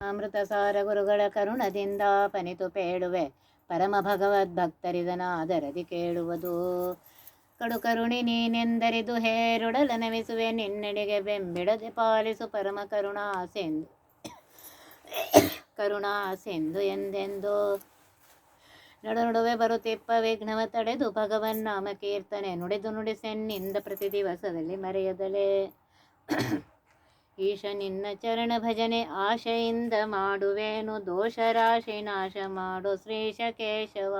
ಅಮೃತ ಸಾರ ಗುರುಗಳ ಕರುಣದಿಂದ ಪನಿತು ಪೇಳುವೆ. ಪರಮ ಭಗವದ್ ಭಗವದ್ಭಕ್ತರಿದನಾದರದಿ ಕೇಳುವುದು. ಕಡು ಕರುಣಿ ನೀನೆಂದರಿದು ಹೇರುಡಲ ನಮಿಸುವೆ ನಿನ್ನೆಡೆಗೆ ಬೆಂಬಿಡದೆ ಪಾಲಿಸು ಪರಮ ಕರುಣಾಸೆಂದು ಕರುಣಾಸೆಂದು ಕರುಣಾ ಸೆಂದು ಎಂದೆಂದು? ನಡು ನಡುವೆ ಬರುತ್ತಿಪ್ಪ ವಿಘ್ನವ ತಡೆದು ಭಗವನ್ ನಾಮ ಕೀರ್ತನೆ ನುಡಿದು ನುಡಿಸೆನ್ನಿಂದ ಪ್ರತಿ ದಿವಸದಲ್ಲಿ ಮರೆಯದಲೇ? ಈಶ ನಿನ್ನ ಚರಣ ಭಜನೆ ಆಶೆಯಿಂದ ಮಾಡುವೇನು ದೋಷ ರಾಶಿ ನಾಶ ಮಾಡು ಶ್ರೀಶ ಕೇಶವ.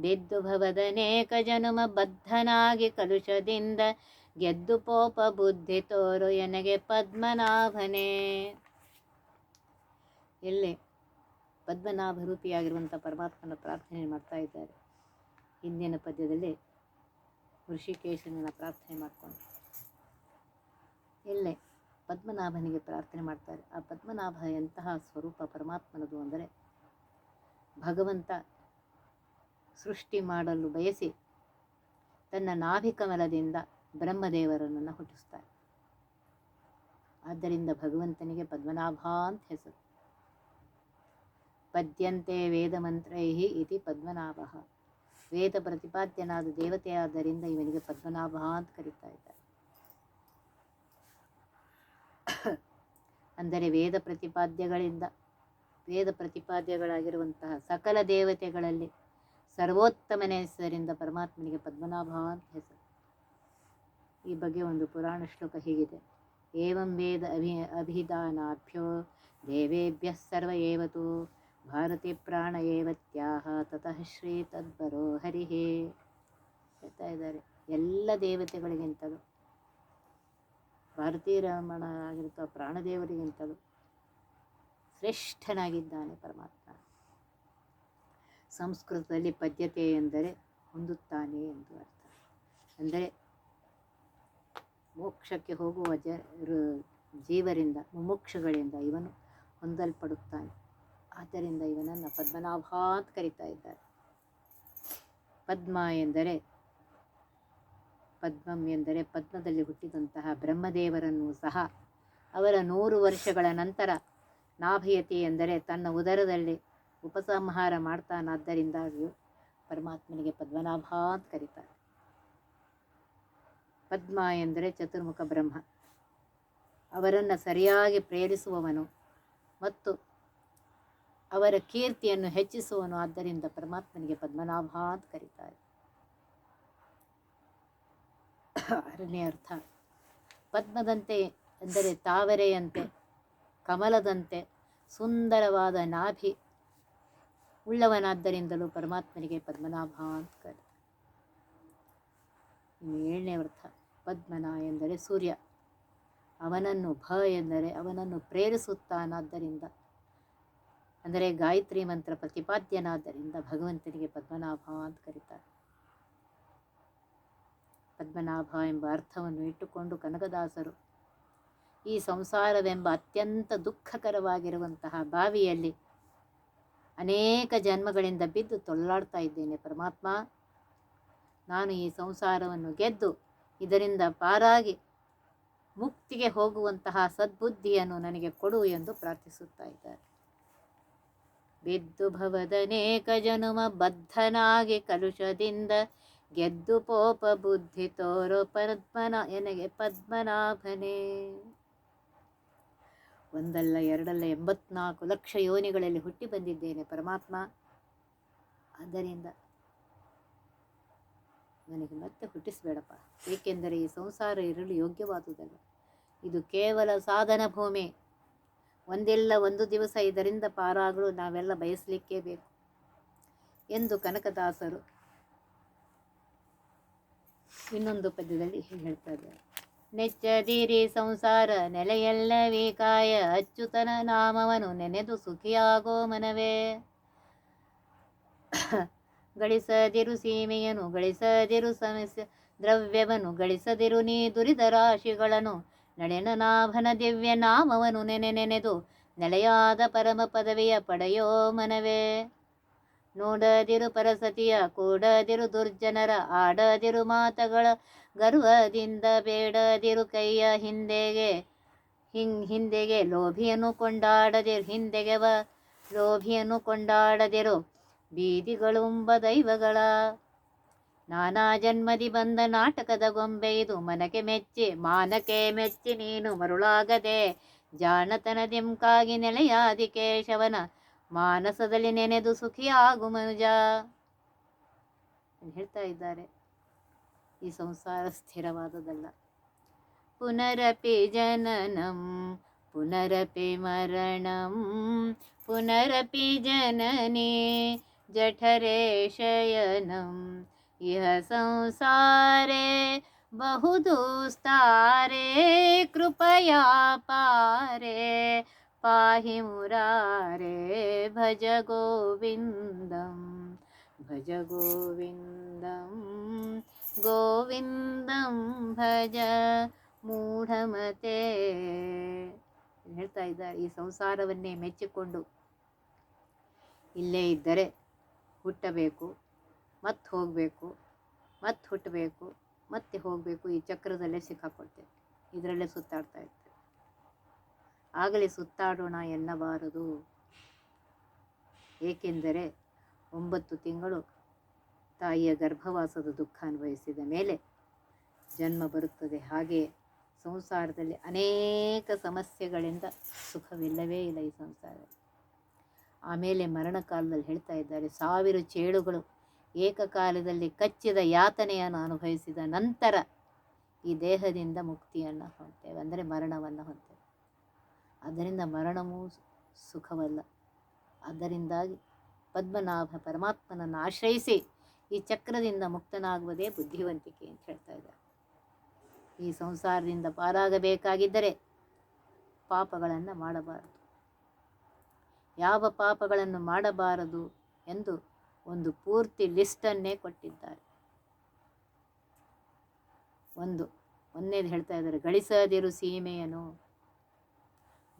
ಬಿದ್ದು ಭವದನೇಕ ಜನುಮ ಬದ್ಧನಾಗಿ ಕಲುಷದಿಂದ ಗೆದ್ದು ಪೋಪ ಬುದ್ಧಿ ತೋರು ಎನಗೆ ಪದ್ಮನಾಭನೇ. ಎಲ್ಲಿ ಪದ್ಮನಾಭ ರೂಪಿಯಾಗಿರುವಂಥ ಪರಮಾತ್ಮನ ಪ್ರಾರ್ಥನೆ ಮಾಡ್ತಾ ಇದ್ದಾರೆ. ಹಿಂದಿನ ಪದ್ಯದಲ್ಲಿ ಋಷಿಕೇಶನನ್ನು ಪ್ರಾರ್ಥನೆ ಮಾಡಿಕೊಂಡು. ಇಲ್ಲೇ ಪದ್ಮನಾಭನಿಗೆ ಪ್ರಾರ್ಥನೆ ಮಾಡ್ತಾರೆ. ಆ ಪದ್ಮನಾಭ ಎಂತಹ ಸ್ವರೂಪ ಪರಮಾತ್ಮನದು ಅಂದರೆ ಭಗವಂತ ಸೃಷ್ಟಿ ಮಾಡಲು ಬಯಸಿ ತನ್ನ ನಾಭಿಕಮಲದಿಂದ ಬ್ರಹ್ಮದೇವರನ್ನು ಹುಟ್ಟಿಸ್ತಾರೆ. ಆದ್ದರಿಂದ ಭಗವಂತನಿಗೆ ಪದ್ಮನಾಭ ಅಂತ ಹೆಸರು. ಪದ್ಯಂತೆ ವೇದ ಮಂತ್ರೈ ಇತಿ ಪದ್ಮನಾಭ. ವೇದ ಪ್ರತಿಪಾದ್ಯನಾದ ದೇವತೆಯಾದ್ದರಿಂದ ಇವನಿಗೆ ಪದ್ಮನಾಭ ಅಂತ ಕರೀತಾ ಇದ್ದಾರೆ. ಅಂದರೆ ವೇದ ಪ್ರತಿಪಾದ್ಯಗಳಿಂದ, ವೇದ ಪ್ರತಿಪಾದ್ಯಗಳಾಗಿರುವಂತಹ ಸಕಲ ದೇವತೆಗಳಲ್ಲಿ ಸರ್ವೋತ್ತಮನ ಹೆಸರಿಂದ ಪರಮಾತ್ಮನಿಗೆ ಪದ್ಮನಾಭ ಅಂತ ಹೆಸರು. ಈ ಬಗ್ಗೆ ಒಂದು ಪುರಾಣ ಶ್ಲೋಕ ಹೀಗಿದೆ. ಏವಂ ವೇದ ಅಭಿ ಅಭಿದಾನಾಭ್ಯೋ ದೇವೇಭ್ಯ ಸರ್ವ ಏವತು ಭಾರತಿ ಪ್ರಾಣ ಏವತ್ಯಾಹ ತತಃ ಶ್ರೀ ತದ್ಬರೋ ಹರಿಹೇ. ಹೇಳ್ತಾ ಇದ್ದಾರೆ. ಎಲ್ಲ ದೇವತೆಗಳಿಗಿಂತಲೂ ಭಾರತೀಯ ರಮಣ ಆಗಿರುವ ಪ್ರಾಣದೇವರಿಗಿಂತಲೂ ಶ್ರೇಷ್ಠನಾಗಿದ್ದಾನೆ ಪರಮಾತ್ಮ. ಸಂಸ್ಕೃತದಲ್ಲಿ ಪದ್ಯತೆ ಎಂದರೆ ಹೊಂದುತ್ತಾನೆ ಎಂದು ಅರ್ಥ. ಅಂದರೆ ಮೋಕ್ಷಕ್ಕೆ ಹೋಗುವ ಜ ಜೀವರಿಂದ, ಮುಮುಕ್ಷಗಳಿಂದ ಇವನು ಹೊಂದಲ್ಪಡುತ್ತಾನೆ. ಆದ್ದರಿಂದ ಇವನನ್ನು ಪದ್ಮನಾಭಾತ್ ಕರಿತಾ ಕರೀತಾ ಇದ್ದಾರೆ. ಪದ್ಮ ಎಂದರೆ ಪದ್ಮಂ ಎಂದರೆ ಪದ್ಮದಲ್ಲಿ ಹುಟ್ಟಿದಂತಹ ಬ್ರಹ್ಮದೇವರನ್ನು ಸಹ ಅವರ ನೂರು ವರ್ಷಗಳ ನಂತರ ನಾಭಿಯತಿ ಎಂದರೆ ತನ್ನ ಉದರದಲ್ಲಿ ಉಪಸಂಹಾರ ಮಾಡ್ತಾನಾದ್ದರಿಂದಾಗಿಯೂ ಪರಮಾತ್ಮನಿಗೆ ಪದ್ಮನಾಭ ಅಂತ ಕರೀತಾರೆ. ಪದ್ಮ ಎಂದರೆ ಚತುರ್ಮುಖ ಬ್ರಹ್ಮ. ಅವರನ್ನು ಸರಿಯಾಗಿ ಪ್ರೇರಿಸುವವನು ಮತ್ತು ಅವರ ಕೀರ್ತಿಯನ್ನು ಹೆಚ್ಚಿಸುವನು ಆದ್ದರಿಂದ ಪರಮಾತ್ಮನಿಗೆ ಪದ್ಮನಾಭ ಅಂತ ಕರೀತಾರೆ. ಆರನೇ ಅರ್ಥ. ಪದ್ಮದಂತೆ ಎಂದರೆ ತಾವರೆಯಂತೆ, ಕಮಲದಂತೆ ಸುಂದರವಾದ ನಾಭಿ ಉಳ್ಳವನಾದ್ದರಿಂದಲೂ ಪರಮಾತ್ಮನಿಗೆ ಪದ್ಮನಾಭ ಅಂತ ಕರೆ. ಏಳನೇ ಅರ್ಥ, ಪದ್ಮನ ಎಂದರೆ ಸೂರ್ಯ. ಅವನನ್ನು ಭ ಎಂದರೆ ಅವನನ್ನು ಪ್ರೇರಿಸುತ್ತಾನಾದ್ದರಿಂದ, ಅಂದರೆ ಗಾಯತ್ರಿ ಮಂತ್ರ ಪ್ರತಿಪಾದ್ಯನಾದ್ದರಿಂದ ಭಗವಂತನಿಗೆ ಪದ್ಮನಾಭ ಅಂತ ಕರೀತಾರೆ. ಪದ್ಮನಾಭ ಎಂಬ ಅರ್ಥವನ್ನು ಇಟ್ಟುಕೊಂಡು ಕನಕದಾಸರು ಈ ಸಂಸಾರವೆಂಬ ಅತ್ಯಂತ ದುಃಖಕರವಾಗಿರುವಂತಹ ಬಾವಿಯಲ್ಲಿ ಅನೇಕ ಜನ್ಮಗಳಿಂದ ಬಿದ್ದು ತೊಳ್ಳಾಡ್ತಾ ಇದ್ದೇನೆ. ಪರಮಾತ್ಮ, ನಾನು ಈ ಸಂಸಾರವನ್ನು ಗೆದ್ದು ಇದರಿಂದ ಪಾರಾಗಿ ಮುಕ್ತಿಗೆ ಹೋಗುವಂತಹ ಸದ್ಬುದ್ಧಿಯನ್ನು ನನಗೆ ಕೊಡು ಎಂದು ಪ್ರಾರ್ಥಿಸುತ್ತಾ ಇದ್ದಾರೆ. ಬಿದ್ದು ಭವದನೇಕ ಜನುಮ ಬದ್ಧನಾಗಿ ಕಲುಷದಿಂದ ಗೆದ್ದು ಪೋಪ ಬುದ್ಧಿ ತೋರು ಪದ್ಮನ, ಎನಗೆ ಪದ್ಮನಾಭನೇ. ಒಂದಲ್ಲ ಎರಡಲ್ಲ ಎಂಬತ್ನಾಲ್ಕು ಲಕ್ಷ ಯೋನಿಗಳಲ್ಲಿ ಹುಟ್ಟಿ ಬಂದಿದ್ದೇನೆ ಪರಮಾತ್ಮ. ಆದ್ದರಿಂದ ನನಗೆ ಮತ್ತೆ ಹುಟ್ಟಿಸಬೇಡಪ್ಪ. ಏಕೆಂದರೆ ಈ ಸಂಸಾರ ಇರಲು ಯೋಗ್ಯವಾದುದಲ್ಲ. ಇದು ಕೇವಲ ಸಾಧನ ಭೂಮಿ. ಒಂದಿಲ್ಲ ಒಂದು ದಿವಸ ಇದರಿಂದ ಪಾರಾಗಲು ನಾವೆಲ್ಲ ಬಯಸಲಿಕ್ಕೇ ಬೇಕು ಎಂದು ಕನಕದಾಸರು ಇನ್ನೊಂದು ಪದ್ಯದಲ್ಲಿ ಹೇಳ್ತಾ ಇದ್ದಾರೆ. ನೆಚ್ಚದಿರಿ ಸಂಸಾರ ನೆಲೆಯಲ್ಲವೇ ಕಾಯ, ಅಚ್ಚುತನ ನಾಮವನು ನೆನೆದು ಸುಖಿಯಾಗೋ ಮನವೇ. ಗಳಿಸದಿರು ಸೀಮೆಯನು ಗಳಿಸದಿರು ಸಮಸ್ಯೆ, ದ್ರವ್ಯವನ್ನು ಗಳಿಸದಿರು ನೀ ದುರಿದ ರಾಶಿಗಳನ್ನು ನಡೆನನಾಭನ ದಿವ್ಯ ನಾಮವನು ನೆನೆ ನೆನೆದು ನೆಲೆಯಾದ ಪರಮ ಪದವಿಯ ಪಡೆಯೋ ಮನವೇ. ನೋಡದಿರು ಪರಸತಿಯ, ಕೂಡದಿರು ದುರ್ಜನರ, ಆಡದಿರು ಮಾತಗಳ ಗರ್ವದಿಂದ ಬೇಡದಿರು ಕೈಯ ಹಿಂದೆಗೆ ಹಿಂಗ್ ಹಿಂದೆಗೆ ಲೋಭಿಯನ್ನು ಕೊಂಡಾಡದಿರು ಹಿಂದೆಗೆವ ಲೋಭಿಯನ್ನು ಕೊಂಡಾಡದಿರು ಬೀದಿಗಳುಂಬ ದೈವಗಳ. ನಾನಾ ಜನ್ಮದಿ ಬಂದ ನಾಟಕದ ಗೊಂಬೆ ಇದು ಮನಕ್ಕೆ ಮೆಚ್ಚಿ ಮಾನಕ್ಕೆ ಮೆಚ್ಚಿ ನೀನು ಮರುಳಾಗದೆ ಜಾಣತನದಿಂಕಾಗಿ ನೆಲೆಯಾದಿ ಕೇಶವನ ಮಾನಸದಲ್ಲಿ ನೆನೆದು ಸುಖಿಯಾಗು ಮನುಜ ಅಂತ ಹೇಳ್ತಾ ಇದ್ದಾರೆ. ಈ ಸಂಸಾರ ಸ್ಥಿರವಾದದಲ್ಲ ಪುನರಪಿ ಜನನಂ, ಪುನರಪಿ ಮರಣಂ, ಪುನರಪಿ ಜನನಿ ಜಠರೆ ಶಯನಂ ಇಹ ಸಂಸಾರೆ ಬಹುದೂಸ್ತಾರೆ ಕೃಪಯಾ ಪಾರೆ. ಪಾಹಿ ಮುರಾರೆ ಭಜ ಗೋವಿಂದಂ ಭಜ ಗೋವಿಂದಂ ಗೋವಿಂದಂ ಭಜ ಮೂಢಮತೆ ಹೇಳ್ತಾ ಇದ್ದಾರೆ, ಈ ಸಂಸಾರವನ್ನೇ ಮೆಚ್ಚಿಕೊಂಡು ಇಲ್ಲೇ ಇದ್ದರೆ ಹುಟ್ಟಬೇಕು ಮತ್ತೆ ಹೋಗಬೇಕು ಮತ್ತೆ ಹುಟ್ಟಬೇಕು, ಮತ್ತೆ ಹೋಗಬೇಕು, ಈ ಚಕ್ರದಲ್ಲೇ ಸಿಕ್ಕಾಕೊಳ್ತೇವೆ. ಇದರಲ್ಲೇ ಸುತ್ತಾಡ್ತಾ ಇರ್ತೇವೆ ಆಗಲೇ ಸುತ್ತಾಡೋಣ ಎನ್ನಬಾರದು. ಏಕೆಂದರೆ ಒಂಬತ್ತು ತಿಂಗಳು ತಾಯಿಯ ಗರ್ಭವಾಸದ ದುಃಖ ಅನುಭವಿಸಿದ ಮೇಲೆ ಜನ್ಮ ಬರುತ್ತದೆ. ಹಾಗೆ ಸಂಸಾರದಲ್ಲಿ ಅನೇಕ ಸಮಸ್ಯೆಗಳಿಂದ ಸುಖವಿಲ್ಲವೇ ಇಲ್ಲ ಈ ಸಂಸಾರ ಆಮೇಲೆ ಮರಣ ಕಾಲದಲ್ಲಿ ಹೇಳ್ತಾ ಇದ್ದಾರೆ, ಸಾವಿರ ಚೇಳುಗಳು ಏಕಕಾಲದಲ್ಲಿ ಕಚ್ಚಿದ ಯಾತನೆಯನ್ನು ಅನುಭವಿಸಿದ ನಂತರ ಈ ದೇಹದಿಂದ ಮುಕ್ತಿಯನ್ನು ಹೊಂದ್ತೇವೆ ಅಂದರೆ ಮರಣವನ್ನು ಹೊಂದ್ತೇವೆ ಅದರಿಂದ ಮರಣವೂ ಸುಖವಲ್ಲ. ಅದರಿಂದಾಗಿ ಪದ್ಮನಾಭ ಪರಮಾತ್ಮನನ್ನು ಆಶ್ರಯಿಸಿ ಈ ಚಕ್ರದಿಂದ ಮುಕ್ತನಾಗುವುದೇ ಬುದ್ಧಿವಂತಿಕೆ ಅಂತ ಹೇಳ್ತಾ ಇದ್ದಾರೆ. ಈ ಸಂಸಾರದಿಂದ ಪಾರಾಗಬೇಕಾಗಿದ್ದರೆ ಪಾಪಗಳನ್ನು ಮಾಡಬಾರದು. ಯಾವ ಪಾಪಗಳನ್ನು ಮಾಡಬಾರದು ಎಂದು ಒಂದು ಪೂರ್ತಿ ಲಿಸ್ಟನ್ನೇ ಕೊಟ್ಟಿದ್ದಾರೆ. ಒಂದು, ಒಂದೇದು ಹೇಳ್ತಾ ಇದ್ದಾರೆ, ಗಳಿಸದಿರು ಸೀಮೆಯನು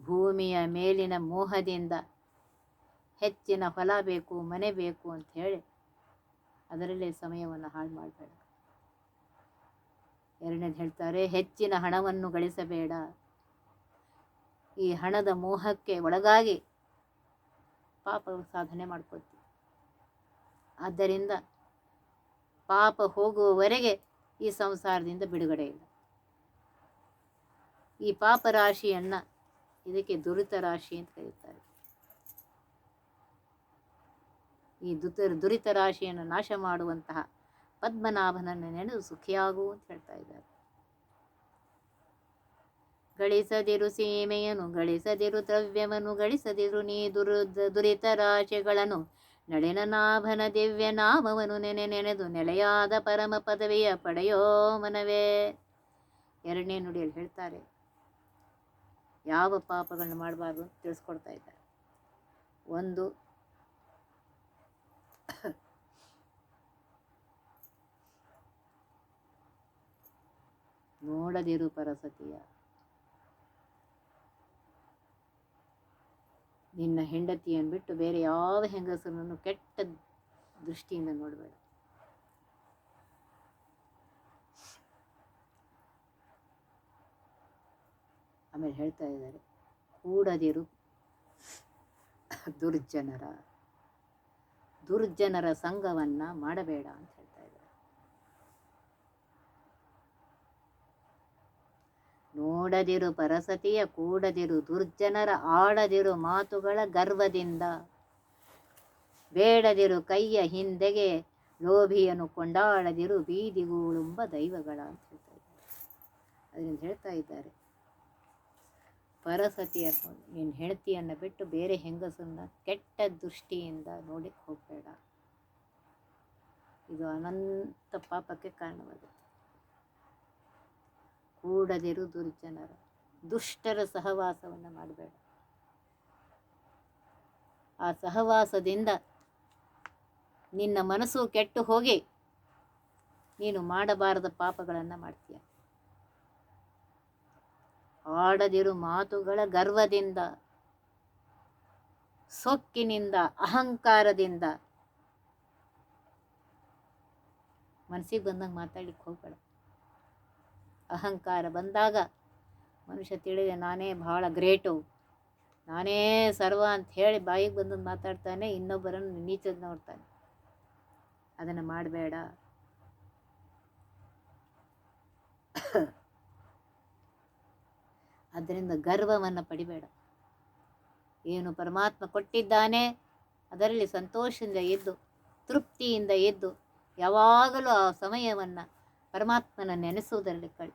ಭೂಮಿಯ ಮೇಲಿನ ಮೋಹದಿಂದ ಹೆಚ್ಚಿನ ಹೊಲ ಬೇಕು, ಮನೆ ಬೇಕು ಅಂತ ಹೇಳಿ ಅದರಲ್ಲೇ ಸಮಯವನ್ನು ಹಾಳು ಮಾಡಬೇಡ. ಎರಡನೇದು ಹೇಳ್ತಾರೆ, ಹೆಚ್ಚಿನ ಹಣವನ್ನು ಗಳಿಸಬೇಡ. ಈ ಹಣದ ಮೋಹಕ್ಕೆ ಒಳಗಾಗಿ ಪಾಪ ಸಾಧನೆ ಮಾಡ್ಕೋತೀವಿ ಆದ್ದರಿಂದ ಪಾಪ ಹೋಗುವವರೆಗೆ ಈ ಸಂಸಾರದಿಂದ ಬಿಡುಗಡೆ ಇಲ್ಲ. ಈ ಪಾಪ ರಾಶಿಯನ್ನು ಇದಕ್ಕೆ ದುರಿತ ರಾಶಿ ಅಂತ ಕರೀತಾರೆ ಈ ದುತ, ದುರಿತ ರಾಶಿಯನ್ನು ನಾಶ ಮಾಡುವಂತಹ ಪದ್ಮನಾಭನನ್ನು ನೆನೆದು ಸುಖಿಯಾಗು ಅಂತ ಹೇಳ್ತಾ ಇದ್ದಾರೆ. ಗಳಿಸದಿರು ಸೀಮೆಯನ್ನು, ಗಳಿಸದಿರು ದ್ರವ್ಯವನ್ನು, ಗಳಿಸದಿರು ನೀ ದುರು, ದುರಿತ ರಾಶಿಗಳನ್ನು ನಳಿನ ನಾಭನ ದಿವ್ಯ ನಾಮವನ್ನು ನೆನೆ, ನೆನೆದು ನೆಲೆಯಾದ ಪರಮ ಪದವಿಯ ಪಡೆಯೋ ಮನವೇ. ಎರಡನೇ ನುಡಿಯಲ್ಲಿ ಹೇಳ್ತಾರೆ ಯಾವ ಪಾಪಗಳನ್ನು ಮಾಡಬಾರ್ದು ಅಂತ ತಿಳಿಸ್ಕೊಡ್ತಾ ಇದ್ದಾರೆ. ಒಂದು ನೋಡದಿರು ಪರಸತಿಯ ನಿನ್ನ ಹೆಂಡತಿಯನ್ನು ಬಿಟ್ಟು ಬೇರೆ ಯಾವ ಹೆಂಗಸರನ್ನು ಕೆಟ್ಟ ದೃಷ್ಟಿಯಿಂದ ನೋಡಬೇಡ. ಆಮೇಲೆ ಹೇಳ್ತಾ ಇದ್ದಾರೆ, ಕೂಡದಿರು ದುರ್ಜನರ ದುರ್ಜನರ ಸಂಘವನ್ನು ಮಾಡಬೇಡ ಅಂತ ಹೇಳ್ತಾ ಇದ್ದಾರೆ. ನೋಡದಿರು ಪರಸತಿಯ, ಕೂಡದಿರು ದುರ್ಜನರ, ಆಡದಿರು ಮಾತುಗಳ ಗರ್ವದಿಂದ, ಬೇಡದಿರು ಕೈಯ ಹಿಂದೆಗೆ ಲೋಭಿಯನ್ನು ಕೊಂಡಾಡದಿರು ಬೀದಿಗೂಳುಂಬ ದೈವಗಳ ಅಂತ ಹೇಳ್ತಾ ಇದ್ದಾರೆ. ಅದರಿಂದ ಹೇಳ್ತಾ ಇದ್ದಾರೆ ಪರಸತಿಯ ನಿನ್ನ ಹೆಂಡತಿಯನ್ನು ಬಿಟ್ಟು ಬೇರೆ ಹೆಂಗಸನ್ನ ಕೆಟ್ಟ ದೃಷ್ಟಿಯಿಂದ ನೋಡಕ್ಕೆ ಹೋಗಬೇಡ. ಇದು ಅನಂತ ಪಾಪಕ್ಕೆ ಕಾರಣವಾಗುತ್ತೆ ಕೂಡದಿರು ದುರ್ಜನರ, ದುಷ್ಟರ ಸಹವಾಸವನ್ನು ಮಾಡಬೇಡ. ಆ ಸಹವಾಸದಿಂದ ನಿನ್ನ ಮನಸ್ಸು ಕೆಟ್ಟು ಹೋಗಿ ನೀನು ಮಾಡಬಾರದ ಪಾಪಗಳನ್ನು ಮಾಡ್ತೀಯ. ಆಡದಿರು ಮಾತುಗಳ ಗರ್ವದಿಂದ, ಸೊಕ್ಕಿನಿಂದ, ಅಹಂಕಾರದಿಂದ. ಮನಸ್ಸಿಗೆ ಬಂದಂಗೆ ಮಾತಾಡ್ಲಿಕ್ಕೆ ಹೋಗ್ಬೇಡ. ಅಹಂಕಾರ ಬಂದಾಗ ಮನುಷ್ಯ ತಿಳಿದೆ, ನಾನೇ ಬಹಳ ಗ್ರೇಟು. ನಾನೇ ಸರ್ವ ಅಂತ ಹೇಳಿ ಬಾಯಿಗೆ ಬಂದು ಮಾತಾಡ್ತಾನೆ, ಇನ್ನೊಬ್ಬರನ್ನು ನೀಚದ ನೋಡ್ತಾನೆ. ಅದನ್ನು ಮಾಡಬೇಡ. ಅದರಿಂದ ಗರ್ವವನ್ನು ಪಡಿಬೇಡ. ಏನು ಪರಮಾತ್ಮ ಕೊಟ್ಟಿದ್ದಾನೆ, ಅದರಲ್ಲಿ ಸಂತೋಷದಿಂದ ಎದ್ದು, ತೃಪ್ತಿಯಿಂದ ಎದ್ದು, ಯಾವಾಗಲೂ ಆ ಸಮಯವನ್ನು ಪರಮಾತ್ಮನ ನೆನೆಸುವುದರಲ್ಲಿ ಕಳ್.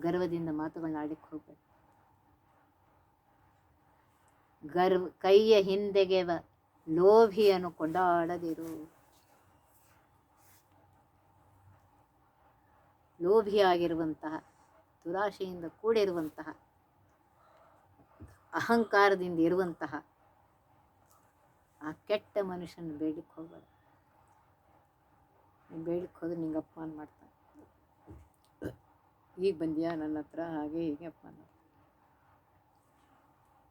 ಗರ್ವದಿಂದ ಮಾತುಗಳನ್ನ ಆಡಕ್ಕೆ ಹೋಗ್ಬೇಡ. ಗರ್ವ, ಕೈಯ ಹಿಂದೆಗೆವ ಲೋಭಿಯನ್ನು ಕೊಂಡಾಡದಿರು. ಲೋಭಿಯಾಗಿರುವಂತಹ, ದುರಾಶೆಯಿಂದ ಕೂಡಿರುವಂತಹ, ಅಹಂಕಾರದಿಂದ ಇರುವಂತಹ ಆ ಕೆಟ್ಟ ಮನುಷ್ಯನ ಬೇಡಕ್ಕೆ ಹೋಗಬೇಡ. ನೀನು ಬೇಡಕ್ಕೆ ಹೋದ್ರೆ ನಿಂಗೆ ಅಪಮಾನ ಮಾಡ್ತಾನೆ. ಈಗ ಬಂದ್ಯಾ ನನ್ನ ಹತ್ರ? ಹಾಗೆ ಹೀಗೆ ಅಪಮಾನ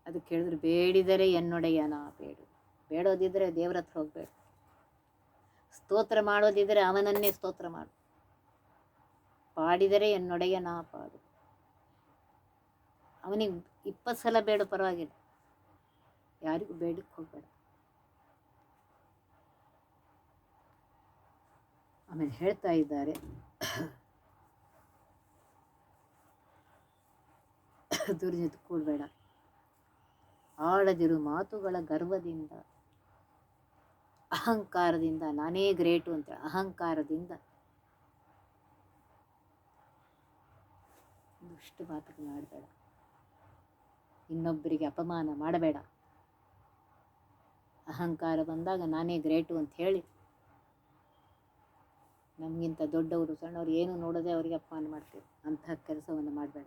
ಅದು ಕೇಳಿದ್ರೆ ಬೇಡಿದರೆ ಎನ್ನೊಡೆಯನ ಬೇಡು. ಬೇಡೋದಿದ್ರೆ ದೇವ್ರ ಹತ್ರ ಹೋಗ್ಬೇಡ. ಸ್ತೋತ್ರ ಮಾಡೋದಿದ್ರೆ ಅವನನ್ನೇ ಸ್ತೋತ್ರ ಮಾಡು. ಪಾಡಿದರೆ ಎನ್ನೊಡೆಯನ ಪಾಡು. ಅವನಿಗೆ ಇಪ್ಪತ್ತು ಸಲ ಬೇಡ, ಪರವಾಗಿಲ್ಲ. ಯಾರಿಗೂ ಬೇಡಕ್ಕೆ ಹೋಗಬೇಡ. ಆಮೇಲೆ ಹೇಳ್ತಾ ಇದ್ದಾರೆ. ದುರ್ಜೊತೆ, ಕೂಡಬೇಡ. ಆಡದಿರು ಮಾತುಗಳ ಗರ್ವದಿಂದ, ಅಹಂಕಾರದಿಂದ, ನಾನೇ ಗ್ರೇಟು ಅಂತ ಅಹಂಕಾರದಿಂದ ದುಷ್ಟ ಆಡಬೇಡ ಇನ್ನೊಬ್ಬರಿಗೆ ಅಪಮಾನ ಮಾಡಬೇಡ. ಅಹಂಕಾರ ಬಂದಾಗ ನಾನೇ ಗ್ರೇಟು ಅಂತ ಹೇಳಿ. ನಮಗಿಂತ ದೊಡ್ಡವರು, ಸಣ್ಣವರು ಏನು ನೋಡದೆ ಅವರಿಗೆ ಅಪಮಾನ ಮಾಡ್ತೀವಿ. ಅಂತಹ ಕೆಲಸವನ್ನು ಮಾಡಬೇಡ.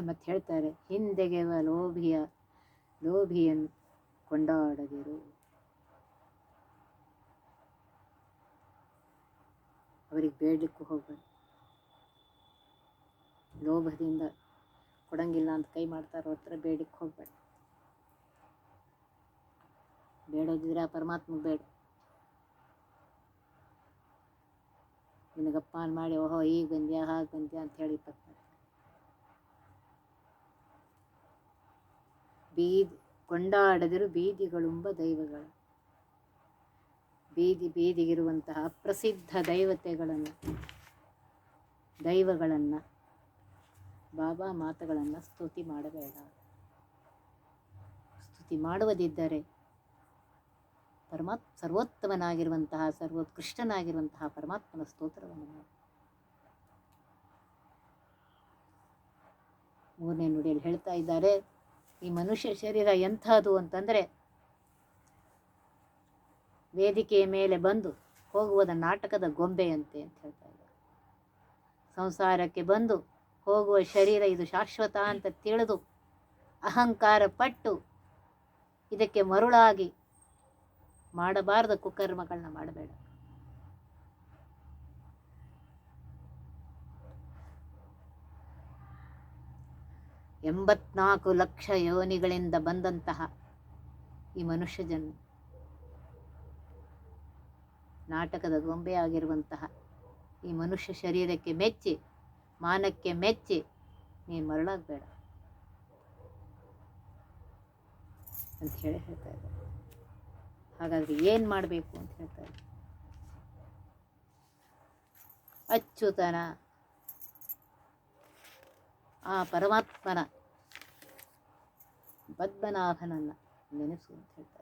ಮತ್ತು ಹೇಳ್ತಾರೆ, ಹಿಂದೆಗೆವ ಲೋಭಿಯ ಲೋಭಿಯನ್ನು ಕೊಂಡಾಡದಿರು. ಅವರಿಗೆ ಬೇಡಲಿಕ್ಕೂ ಹೋಗಬೇಡಿ. ಲೋಭದಿಂದ ಕೊಡಂಗಿಲ್ಲ ಅಂತ ಕೈ ಮಾಡ್ತಾರೋ ಹತ್ರ ಬೇಡಕ್ಕೆ ಹೋಗ್ಬೇಡ. ಬೇಡೋದಿದ್ರೆ ಆ ಪರಮಾತ್ಮಗೆ ಬೇಡ. ನಿನಗಪ್ಪ ಅಪಮಾನ ಮಾಡಿ ಓಹೋ ಈಗ ಬಂದ್ಯಾ, ಹಾಗೆ ಬಂದ್ಯಾ ಅಂತ ಹೇಳಿ ತಪ್ಪು ಬೀದಿ ಕೊಂಡಾಡದಿರು ಬೀದಿಗಳುಂಬ ದೈವಗಳು. ಬೀದಿ ಬೀದಿಗಿರುವಂತಹ ಪ್ರಸಿದ್ಧ ದೈವತೆಗಳನ್ನು, ದೈವಗಳನ್ನು, ಬಾಬಾ ಮಾತುಗಳನ್ನು ಸ್ತುತಿ ಮಾಡಬೇಡ. ಸ್ತುತಿ ಮಾಡುವುದಿದ್ದರೆ ಪರಮಾತ್, ಸರ್ವೋತ್ತಮನಾಗಿರುವಂತಹ, ಸರ್ವೋತ್ಕೃಷ್ಟನಾಗಿರುವಂತಹ ಪರಮಾತ್ಮನ ಸ್ತೋತ್ರವನ್ನು ಮಾಡಿ. ಮೂರನೇ ನುಡಿಯಲ್ಲಿ ಹೇಳ್ತಾ ಇದ್ದಾರೆ, ಈ ಮನುಷ್ಯ ಶರೀರ ಎಂಥದ್ದು ಅಂತಂದರೆ ವೇದಿಕೆಯ ಮೇಲೆ ಬಂದು ಹೋಗುವುದ ನಾಟಕದ ಗೊಂಬೆಯಂತೆ ಅಂತ ಹೇಳ್ತಾ ಇದ್ದಾರೆ. ಸಂಸಾರಕ್ಕೆ ಬಂದು ಹೋಗುವ ಶರೀರ ಇದು ಶಾಶ್ವತ ಅಂತ ತಿಳಿದು ಅಹಂಕಾರ ಪಟ್ಟು ಇದಕ್ಕೆ ಮರುಳಾಗಿ ಮಾಡಬಾರದ ಕುಕರ್ಮಗಳನ್ನ ಮಾಡಬೇಡ. ಎಂಬತ್ನಾಲ್ಕು ಲಕ್ಷ ಯೋನಿಗಳಿಂದ ಬಂದಂತಹ ಈ ಮನುಷ್ಯ ಜನ್ಮ. ನಾಟಕದ ಗೊಂಬೆಯಾಗಿರುವಂತಹ ಈ ಮನುಷ್ಯ ಶರೀರಕ್ಕೆ ಮೆಚ್ಚಿ, ಮಾನಕ್ಕೆ ಮೆಚ್ಚಿ ನೀನು ಮರಳಾಗಬೇಡ ಅಂತ ಹೇಳಿ ಹೇಳ್ತಾ ಇದ್ದಾರೆ. ಹಾಗಾದರೆ ಏನು ಮಾಡಬೇಕು ಅಂತ ಹೇಳ್ತಾ ಇದ್ದಾರೆ. ಅಚ್ಯುತನ ಆ ಪರಮಾತ್ಮನ ಪದ್ಮನಾಭನನ್ನು ನೆನೆಸು ಅಂತ ಹೇಳ್ತಾರೆ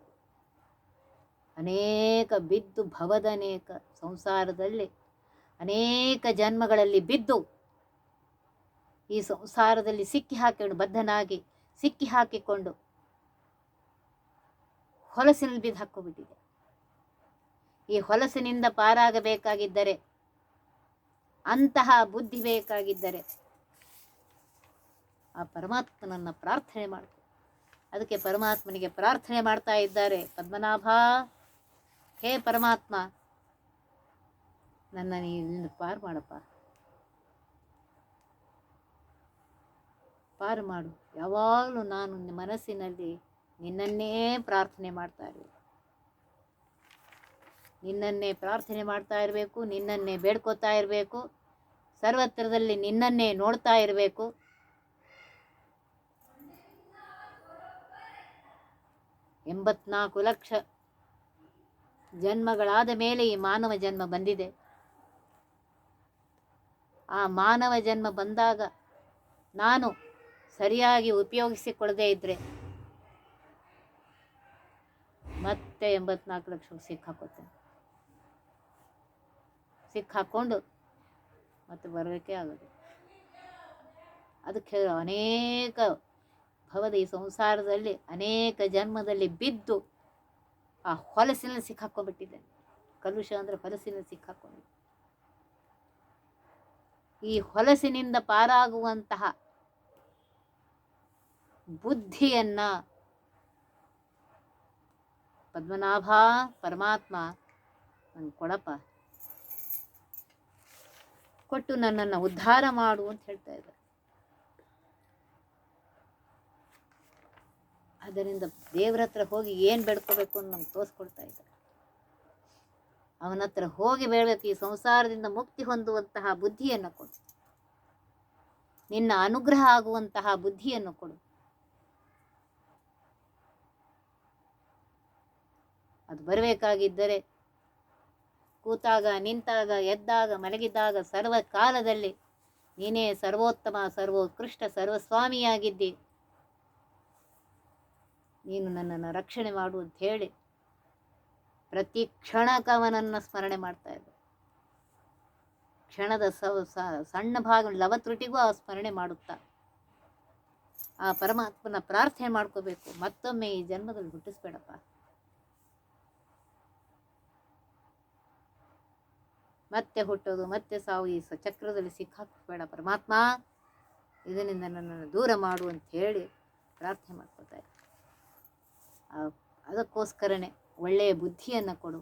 ಅನೇಕ ಬಿದ್ದು ಭವದನೇಕ ಸಂಸಾರದಲ್ಲಿ ಅನೇಕ ಜನ್ಮಗಳಲ್ಲಿ ಬಿದ್ದು ಈ ಸಂಸಾರದಲ್ಲಿ ಸಿಕ್ಕಿ ಹಾಕಿಕೊಂಡು ಬದ್ಧನಾಗಿ ಸಿಕ್ಕಿ ಹಾಕಿಕೊಂಡು ಹೊಲಸಿನಲ್ಲಿ ಬಿದ್ದು ಹಾಕೋಬಿಟ್ಟಿದೆ ಈ ಹೊಲಸಿನಿಂದ ಪಾರಾಗಬೇಕಾಗಿದ್ದರೆ ಅಂತಹ ಬುದ್ಧಿ ಬೇಕಾಗಿದ್ದರೆ ಆ ಪರಮಾತ್ಮನನ್ನು ಪ್ರಾರ್ಥನೆ ಮಾಡ್ತಾರೆ ಅದಕ್ಕೆ ಪರಮಾತ್ಮನಿಗೆ ಪ್ರಾರ್ಥನೆ ಮಾಡ್ತಾ ಇದ್ದಾರೆ. ಪದ್ಮನಾಭ. ಹೇ ಪರಮಾತ್ಮ, ನನ್ನ ನೀನು ಪಾರು ಮಾಡಪ್ಪ. ಪಾರು ಮಾಡು. ಯಾವಾಗಲೂ ನಾನು ಮನಸ್ಸಿನಲ್ಲಿ ನಿನ್ನನ್ನೇ ಪ್ರಾರ್ಥನೆ ಮಾಡ್ತಾ ಇರಬೇಕು. ನಿನ್ನನ್ನೇ ಪ್ರಾರ್ಥನೆ ಮಾಡ್ತಾ ಇರಬೇಕು, ನಿನ್ನನ್ನೇ ಬೇಡ್ಕೋತಾ ಇರಬೇಕು, ಸರ್ವತ್ರದಲ್ಲಿ ನಿನ್ನನ್ನೇ ನೋಡ್ತಾ ಇರಬೇಕು. ಎಂಬತ್ನಾಲ್ಕು ಲಕ್ಷ ಜನ್ಮಗಳಾದ ಮೇಲೆ ಈ ಮಾನವ ಜನ್ಮ ಬಂದಿದೆ. ಆ ಮಾನವ ಜನ್ಮ ಬಂದಾಗ ನಾನು ಸರಿಯಾಗಿ ಉಪಯೋಗಿಸಿಕೊಳ್ಳದೆ ಇದ್ದರೆ ಮತ್ತೆ ಎಂಬತ್ನಾಲ್ಕು ಲಕ್ಷಕ್ಕೆ ಸಿಕ್ಕಾಕೋತೇನೆ ಸಿಕ್ಕಾಕ್ಕೊಂಡು ಮತ್ತೆ ಬರಬೇಕೇ ಆಗೋದು. ಅದಕ್ಕೆ ಅನೇಕ ಭವದ ಈ ಸಂಸಾರದಲ್ಲಿ ಅನೇಕ ಜನ್ಮದಲ್ಲಿ ಬಿದ್ದು ಆ ಹೊಲಸಿನಲ್ಲಿ ಸಿಕ್ಕಾಕೊಂಡ್ಬಿಟ್ಟಿದ್ದೇನೆ ಕಲುಷ ಅಂದರೆ ಹೊಲಸಿನಲ್ಲಿ ಸಿಕ್ಕಾಕೊಂಡು ಈ ಹೊಲಸಿನಿಂದ ಪಾರಾಗುವಂತಹ ಬುದ್ಧಿಯನ್ನ ಪದ್ಮನಾಭ ಪರಮಾತ್ಮ ನಂಗೆ ಕೊಡಪ್ಪ. ಕೊಟ್ಟು ನನ್ನನ್ನು ಉದ್ಧಾರ ಮಾಡು ಅಂತ ಹೇಳ್ತಾ ಇದ್ದಾರೆ. ಅದರಿಂದ ದೇವ್ರ ಹತ್ರ ಹೋಗಿ ಏನು ಬೇಡ್ಕೋಬೇಕು ಅಂತ ನಮ್ಗೆ ತೋರಿಸ್ಕೊಡ್ತಾ ಇದ್ದಾರೆ. ಅವನ ಹತ್ರ ಹೋಗಿ ಬೇಡಬೇಕು, ಈ ಸಂಸಾರದಿಂದ ಮುಕ್ತಿ ಹೊಂದುವಂತಹ ಬುದ್ಧಿಯನ್ನು ಕೊಡು. ನಿನ್ನ ಅನುಗ್ರಹ ಆಗುವಂತಹ ಬುದ್ಧಿಯನ್ನು ಕೊಡು. ಅದು ಬರಬೇಕಾಗಿದ್ದರೆ ಕೂತಾಗ, ನಿಂತಾಗ, ಎದ್ದಾಗ, ಮಲಗಿದ್ದಾಗ ಸರ್ವ ಕಾಲದಲ್ಲಿ ನೀನೇ ಸರ್ವೋತ್ತಮ, ಸರ್ವೋತ್ಕೃಷ್ಟ, ಸರ್ವಸ್ವಾಮಿಯಾಗಿದ್ದಿ. ನೀನು ನನ್ನನ್ನು ರಕ್ಷಣೆ ಮಾಡು ಅಂತ ಹೇಳಿ ಪ್ರತಿ ಕ್ಷಣಕ್ಕೆ ಸ್ಮರಣೆ ಮಾಡ್ತಾ ಇದ್ದೆ. ಕ್ಷಣದ ಸಣ್ಣ ಭಾಗ ಲವತ್ರುಟಿಗೂ ಆ ಸ್ಮರಣೆ ಮಾಡುತ್ತಾ. ಆ ಪರಮಾತ್ಮನ ಪ್ರಾರ್ಥನೆ ಮಾಡ್ಕೋಬೇಕು. ಮತ್ತೊಮ್ಮೆ ಈ ಜನ್ಮದಲ್ಲಿ ಹುಟ್ಟಿಸ್ಬೇಡಪ್ಪ. ಮತ್ತೆ ಹುಟ್ಟೋದು, ಮತ್ತೆ ಸಾವು ಈ ಚಕ್ರದಲ್ಲಿ ಸಿಕ್ಕಾಕ್ಬೇಡ ಪರಮಾತ್ಮ. ಇದರಿಂದ ನನ್ನನ್ನು ದೂರ ಮಾಡು ಅಂತ ಹೇಳಿ ಪ್ರಾರ್ಥನೆ ಮಾಡ್ಕೋತಾ ಇದ್ದೆ. ಆ ಅದಕ್ಕೋಸ್ಕರನೇ ಒಳ್ಳೆಯ ಬುದ್ಧಿಯನ್ನು ಕೊಡು.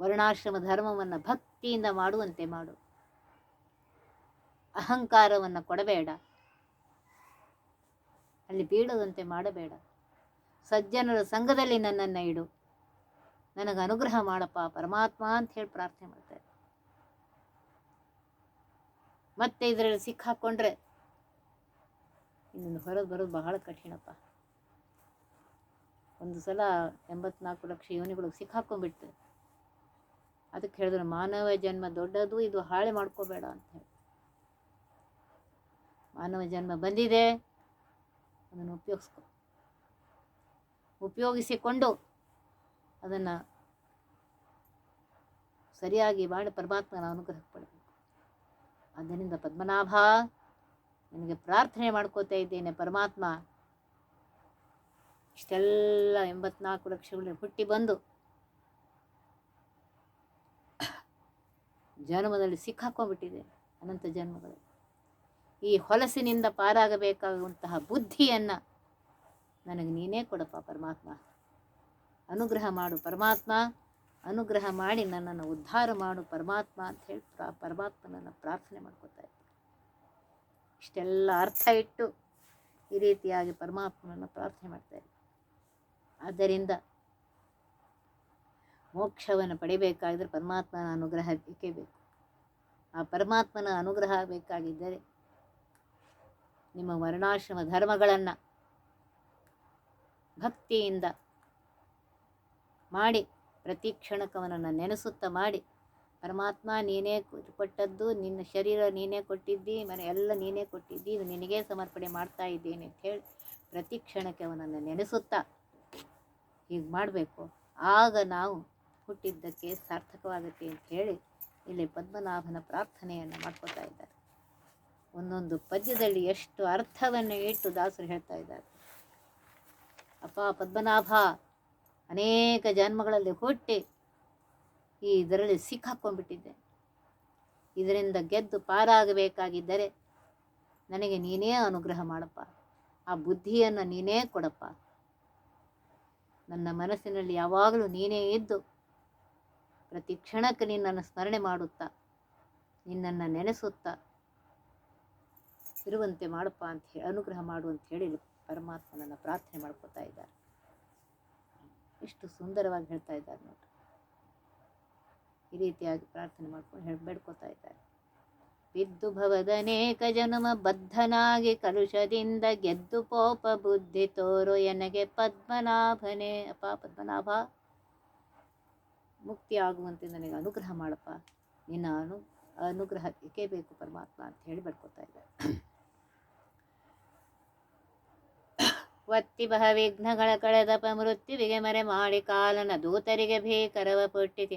ವರ್ಣಾಶ್ರಮ ಧರ್ಮವನ್ನು ಭಕ್ತಿಯಿಂದ ಮಾಡುವಂತೆ ಮಾಡು. ಅಹಂಕಾರವನ್ನು ಕೊಡಬೇಡ. ಅಲ್ಲಿ ಬೀಳದಂತೆ ಮಾಡಬೇಡ. ಸಜ್ಜನರ ಸಂಘದಲ್ಲಿ ನನ್ನನ್ನು ಇಡು. ನನಗೆ ಅನುಗ್ರಹ ಮಾಡಪ್ಪ, ಪರಮಾತ್ಮ ಅಂತ ಹೇಳಿ ಪ್ರಾರ್ಥನೆ ಮಾಡ್ತಾರೆ. ಮತ್ತೆ ಇದರಲ್ಲಿ ಸಿಕ್ಕಾಕೊಂಡ್ರೆ ಇನ್ನೊಂದು ಹೊರಗೆ ಬರೋದು ಬಹಳ ಕಠಿಣಪ್ಪ. ಒಂದು ಸಲ ಎಂಬತ್ನಾಲ್ಕು ಲಕ್ಷ ಯೋನಿಗಳಿಗೆ ಸಿಕ್ಕಾಕೊಂಡ್ಬಿಡ್ತು ಅದಕ್ಕೆ ಹೇಳಿದ್ರು, ಮಾನವ ಜನ್ಮ ದೊಡ್ಡದು, ಇದು ಹಾಳೆ ಮಾಡ್ಕೋಬೇಡ ಅಂತ ಹೇಳಿ. ಮಾನವ ಜನ್ಮ ಬಂದಿದೆ, ಅದನ್ನು ಉಪಯೋಗಿಸ್ಕೊ. ಉಪಯೋಗಿಸಿಕೊಂಡು ಅದನ್ನು ಸರಿಯಾಗಿ ಮಾಡಿ ಪರಮಾತ್ಮನ ಅನುಗ್ರಹ ಪಡಬೇಕು. ಆದ್ದರಿಂದ ಪದ್ಮನಾಭ. ನಿನಗೆ ಪ್ರಾರ್ಥನೆ ಮಾಡ್ಕೋತಾ ಇದ್ದೇನೆ, ಪರಮಾತ್ಮ. ಇಷ್ಟೆಲ್ಲ ಎಂಬತ್ನಾಲ್ಕು ಲಕ್ಷಗಳು ಹುಟ್ಟಿ ಬಂದು ಜನ್ಮದಲ್ಲಿ ಸಿಕ್ಕಾಕೊಂಡ್ಬಿಟ್ಟಿದೆ, ಅನಂತ ಜನ್ಮಗಳು. ಈ ಹೊಲಸಿನಿಂದ ಪಾರಾಗಬೇಕಾಗುವಂತಹ ಬುದ್ಧಿಯನ್ನು ನನಗೆ ನೀನೇ ಕೊಡಪ್ಪ, ಪರಮಾತ್ಮ. ಅನುಗ್ರಹ ಮಾಡು, ಪರಮಾತ್ಮ. ಅನುಗ್ರಹ ಮಾಡಿ ನನ್ನನ್ನು ಉದ್ಧಾರ ಮಾಡು, ಪರಮಾತ್ಮ ಅಂತ ಹೇಳಿ ಪ್ರಾ ಪರಮಾತ್ಮನನ್ನು ಪ್ರಾರ್ಥನೆ ಮಾಡ್ಕೋತಾ ಇದ್ದೆ ಇಷ್ಟೆಲ್ಲ ಅರ್ಥ ಇಟ್ಟು ಈ ರೀತಿಯಾಗಿ ಪರಮಾತ್ಮನನ್ನು ಪ್ರಾರ್ಥನೆ ಮಾಡ್ತಾರೆ ಆದ್ದರಿಂದ ಮೋಕ್ಷವನ್ನು ಪಡಿಬೇಕಾದರೆ ಪರಮಾತ್ಮನ ಅನುಗ್ರಹ ಬೇಕೇ ಬೇಕು. ಆ ಪರಮಾತ್ಮನ ಅನುಗ್ರಹ ಬೇಕಾಗಿದ್ದರೆ ನಿಮ್ಮ ವರ್ಣಾಶ್ರಮ ಧರ್ಮಗಳನ್ನು ಭಕ್ತಿಯಿಂದ ಮಾಡಿ ಪ್ರತಿ ಕ್ಷಣಕವನ್ನು ನೆನೆಸುತ್ತಾ ಮಾಡಿ ಪರಮಾತ್ಮ ನೀನೇ ಕೊಟ್ಟದ್ದು, ನಿನ್ನ ಶರೀರ ನೀನೇ ಕೊಟ್ಟಿದ್ದಿ, ಮನೆ ಎಲ್ಲ ನೀನೇ ಕೊಟ್ಟಿದ್ದಿ, ಇದು ನಿನಗೇ ಸಮರ್ಪಣೆ ಮಾಡ್ತಾ ಇದ್ದೇನೆ ಅಂತ ಹೇಳಿ ಪ್ರತಿ ಕ್ಷಣಕ್ಕೆ ಅವನನ್ನು ನೆನೆಸುತ್ತಾ ಹೀಗೆ ಮಾಡಬೇಕು. ಆಗ ನಾವು ಹುಟ್ಟಿದ್ದಕ್ಕೆ ಸಾರ್ಥಕವಾಗುತ್ತೆ ಅಂತ ಹೇಳಿ ಇಲ್ಲಿ ಪದ್ಮನಾಭನ ಪ್ರಾರ್ಥನೆಯನ್ನು ಮಾಡ್ಕೋತಾ ಇದ್ದಾರೆ. ಒಂದೊಂದು ಪದ್ಯದಲ್ಲಿ ಎಷ್ಟು ಅರ್ಥವನ್ನು ಇಟ್ಟು ದಾಸರು ಹೇಳ್ತಾ ಇದ್ದಾರೆ. ಅಪ್ಪ ಪದ್ಮನಾಭ, ಅನೇಕ ಜನ್ಮಗಳಲ್ಲಿ ಹುಟ್ಟಿ ಈ ಇದರಲ್ಲಿ ಸಿಕ್ಕಾಕೊಂಡ್ಬಿಟ್ಟಿದ್ದೆ. ಇದರಿಂದ ಗೆದ್ದು ಪಾರಾಗಬೇಕಾಗಿದ್ದರೆ ನನಗೆ ನೀನೇ ಅನುಗ್ರಹ ಮಾಡಪ್ಪ. ಆ ಬುದ್ಧಿಯನ್ನು ನೀನೇ ಕೊಡಪ್ಪ. ನನ್ನ ಮನಸ್ಸಿನಲ್ಲಿ ಯಾವಾಗಲೂ ನೀನೇ ಇದ್ದು ಪ್ರತಿ ಕ್ಷಣಕ್ಕೆ ನಿನ್ನನ್ನು ಸ್ಮರಣೆ ಮಾಡುತ್ತಾ, ನಿನ್ನನ್ನು ನೆನೆಸುತ್ತಾ ಇರುವಂತೆ ಮಾಡಪ್ಪ ಅಂತ ಹೇಳಿ, ಅನುಗ್ರಹ ಮಾಡು ಅಂತ ಹೇಳಿ ಪರಮಾತ್ಮನನ್ನು ಪ್ರಾರ್ಥನೆ ಮಾಡ್ಕೋತಾ ಇದ್ದಾರೆ. ಎಷ್ಟು ಸುಂದರವಾಗಿ ಹೇಳ್ತಾ ಇದ್ದಾರೆ ನೋಡಿ ಈ ರೀತಿಯಾಗಿ ಪ್ರಾರ್ಥನೆ ಮಾಡ್ಕೊಂಡು ಹೇಳಿ, ಬೇಡ್ಕೋತಾ ಇದ್ದಾರೆ. ಬಿದ್ದು ಭವದನೇಕ ಜನುಮ ಬದ್ಧನಾಗಿ ಕಲುಷದಿಂದ ಗೆದ್ದು ಪೋಪ ಬುದ್ಧಿ ತೋರು ಎನಗೆ ಪದ್ಮನಾಭನೇ, ಅಪ್ಪ ಪದ್ಮನಾಭ. ಮುಕ್ತಿ ಆಗುವಂತೆ ನನಗೆ ಅನುಗ್ರಹ ಮಾಡಪ್ಪ. ನಿನ್ನ ಅನು ಅನುಗ್ರಹ ಏಕೆ ಬೇಕು ಪರಮಾತ್ಮ ಅಂತ ಹೇಳಿ ಬೇಡ್ಕೋತಾ ಇದ್ದಾರೆ. ವತ್ತಿ ಬಹ ವಿಘ್ನಗಳ ಕಳೆದಪ ಮೃತ್ಯುವಿಗೆ ಮರೆ ಮಾಡಿ ಕಾಲನ ದೂತರಿಗೆ ಭೀಕರವ ಪುಟ್ಟಿತಿ.